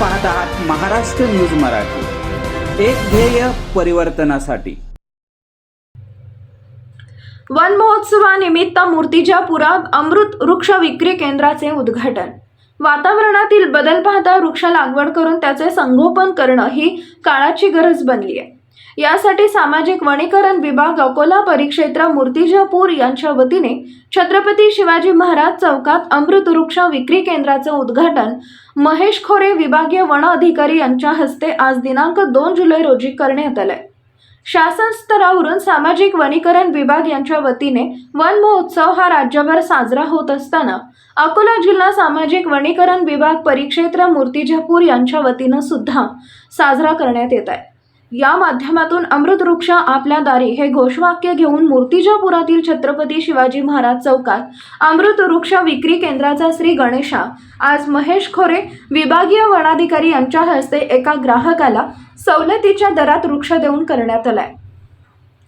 पाहत आहात महाराष्ट्र न्यूज मराठी. एक ध्येय परिवर्तनासाठी. वन महोत्सवानिमित्त मूर्तिजापुरात अमृत वृक्ष विक्री केंद्राचे उद्घाटन. वातावरणातील बदल पाहता वृक्ष लागवड करून त्याचे संगोपन करणं ही काळाची गरज बनली आहे यासाठी सामाजिक वनीकरण विभाग अकोला परिक्षेत्र मूर्तिजापूर यांच्या वतीने छत्रपती शिवाजी महाराज चौकात अमृत वृक्ष विक्री केंद्राचं उद्घाटन महेश खोरे विभागीय वन अधिकारी यांच्या हस्ते आज दिनांक दोन जुलै रोजी करण्यात आलंय. शासन स्तरावरून सामाजिक वनीकरण विभाग यांच्या वतीने वन महोत्सव हा राज्यभर साजरा होत असताना अकोला जिल्हा सामाजिक वनीकरण विभाग परिक्षेत्र मूर्तिजापूर यांच्या वतीनं सुद्धा साजरा करण्यात येत आहे. या माध्यमातून अमृत वृक्ष आपल्या दारी हे घोषवाक्य घेऊन मूर्तिजापुरातील छत्रपती शिवाजी महाराज चौकात अमृत वृक्ष विक्री केंद्राचा श्री गणेशा आज महेश खोरे विभागीय वनाधिकारी यांच्या हस्ते एका ग्राहकाला सवलतीच्या दरात वृक्ष देऊन करण्यात आलाय.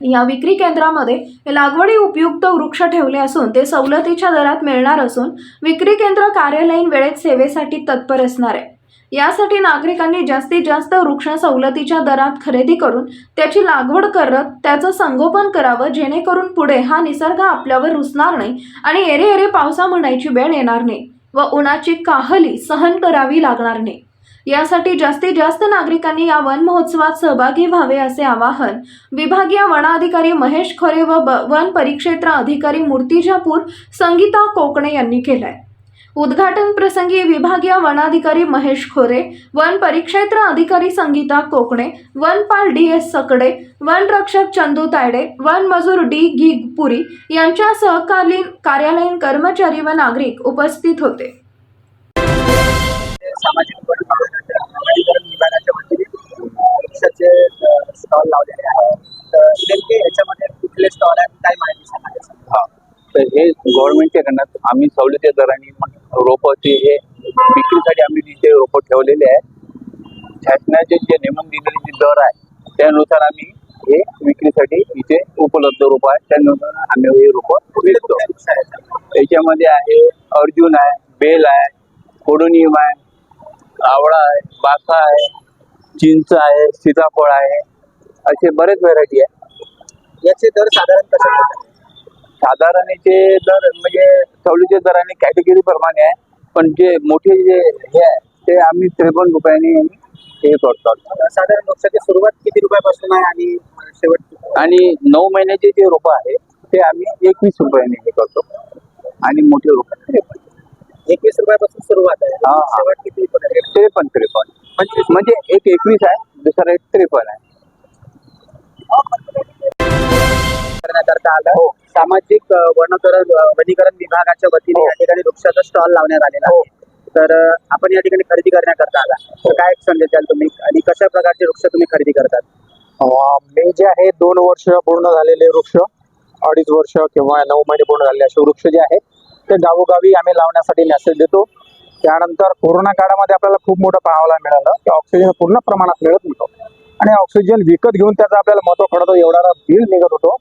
या विक्री केंद्रामध्ये लागवडी उपयुक्त वृक्ष ठेवले असून ते सवलतीच्या दरात मिळणार असून विक्री केंद्र कार्यालयीन वेळेत सेवेसाठी तत्पर असणार आहे. यासाठी नागरिकांनी जास्तीत जास्त वृक्ष सवलतीच्या दरात खरेदी करून त्याची लागवड करत त्याचं संगोपन करावं जेणेकरून पुढे हा निसर्ग आपल्यावर रुसणार नाही आणि एरे एरे पावसा म्हणायची वेळ येणार नाही व उन्हाची काहली सहन करावी लागणार नाही. यासाठी जास्तीत जास्त नागरिकांनी या वन महोत्सवात सहभागी व्हावे असे आवाहन विभागीय वनाधिकारी महेश खरे व वन परिक्षेत्र अधिकारी मूर्तिजापूर संगीता कोकणे यांनी केलंय. उद्घाटन प्रसंगी विभागीय वनाधिकारी महेश खोरे वन परिक्षेत्र अधिकारी संगीता कोकणे वनपाल डी एस सकडे वन रक्षक चंदू तायडे वन मजूर डी घिगपुरी यांच्या सहकालीन कार्यालयीन कर्मचारी व नागरिक उपस्थित होते. सामाजिक वनीकरण विभागाच्या वतीने वृक्षाचे स्टॉल लावलेले आहेत. तर नेमके याच्यामध्ये कुठले स्टॉल आहेत काय माहिती सांगायचं हा तर हे गव्हर्नमेंटच्या कडनं आम्ही सवलती दराने रोपाचे हे विक्रीसाठी आम्ही तिथे रोपं ठेवलेले आहे शासनाचे जे नेमून दिलेले जे दर आहे त्यानुसार आम्ही हे विक्रीसाठी इथे उपलब्ध रोप आहे त्यानुसार आम्ही हे रोपं विकतो. याच्यामध्ये आहे अर्जुन आहे बेल आहे कोडोनियम आहे आवळा आहे बासा आहे चिंच आहे सीताफळ आहे असे बरेच व्हरायटी आहे. याचे दर साधारण कसे साधारण याचे दर म्हणजे सवलतीच्या दराने कॅटेगरी प्रमाणे आहे. पण जे मोठे जे हे आहे ते आम्ही त्रेपन्न रुपयाने हे करतो. साधारण वृक्षाची सुरुवात किती रुपयापासून आहे आणि शेवट आणि नऊ महिन्याचे जे रोपं आहे ते आम्ही एकवीस रुपयाने हे करतो. आणि मोठे रोपं. एकवीस रुपयापासून सुरुवात आहे. हा. शेवट किती त्रेपन्न त्रेपन्न. म्हणजे एक एकवीस आहे दुसरा एक त्रेपन्न आहे. करण्याकरता आलं. हो. सामाजिक अ, वनीकरण विभागाच्या वतीने हो. या ठिकाणी वृक्षाचा स्टॉल लावण्यात आलेला आहे. तर अ, आपण या ठिकाणी खरेदी करण्याकरता आला. तर काय संदेश द्याल तुम्ही? आणि कशा प्रकारचे वृक्ष तुम्ही खरेदी करतात? मी जे आहे दोन वर्ष पूर्ण झालेले वृक्ष अडीच वर्ष किंवा नऊ महिने पूर्ण झालेले असे वृक्ष जे आहेत ते गावोगावी आम्ही लावण्यासाठी मेसेज देतो. त्यानंतर कोरोना काळामध्ये आपल्याला खूप मोठं पाहायला मिळालं की ऑक्सिजन पूर्ण प्रमाणात मिळत नव्हतं. आणि ऑक्सिजन विकत घेऊन त्याचं आपल्याला महत्त्व कळतो एवढा बिल निघत होतो.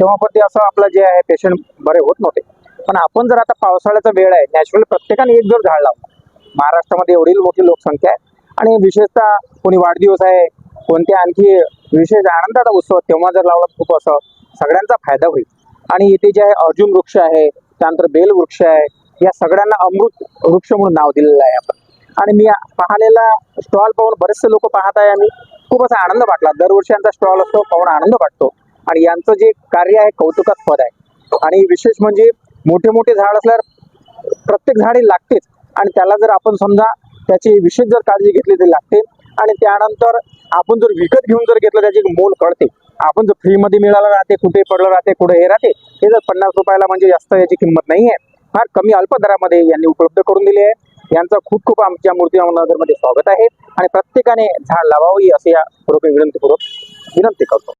तेव्हा पण ते असं आपलं जे आहे पेशंट बरे होत नव्हते. पण आपण जर आता पावसाळ्याचा वेळ आहे नॅचरल प्रत्येकाने एक जर झाड लावलं महाराष्ट्रामध्ये एवढी मोठी लोकसंख्या आहे आणि विशेषतः कोणी वाढदिवस आहे कोणत्या आणखी विशेष आनंदाचा उत्सव तेव्हा जर लावला खूप असं सगळ्यांचा फायदा होईल. आणि इथे जे आहे अर्जुन वृक्ष आहे त्यानंतर बेल वृक्ष आहे या सगळ्यांना अमृत वृक्ष म्हणून नाव दिलेलं आहे आपण. आणि मी पाहिलेला स्टॉल पाहून बरेचसे लोक पाहत आहे आणि खूप असा आनंद वाटला. दरवर्षी यांचा स्टॉल असतो पाहून आनंद वाटतो. आणि यांचं जे कार्य आहे कौतुकास्पद आहे. आणि विशेष म्हणजे मोठे मोठे झाड असल्यावर प्रत्येक झाडे लागतेच. आणि त्याला जर आपण समजा त्याची विशेष जर काळजी घेतली तरी लागते. आणि त्यानंतर आपण जर विकत घेऊन जर घेतलं त्याची मोल कळते. आपण जर फ्रीमध्ये मिळालं राहते कुठे पडलं राहते कुठे हे राहते हे जर पन्नास रुपयाला म्हणजे जास्त याची किंमत नाही आहे. फार कमी अल्प दरामध्ये यांनी उपलब्ध करून दिली आहे. यांचं खूप खूप आमच्या मूर्ती नगरमध्ये स्वागत आहे. आणि प्रत्येकाने झाड लावावी असे या रूपे विनंतीपूर्वक विनंती करतो.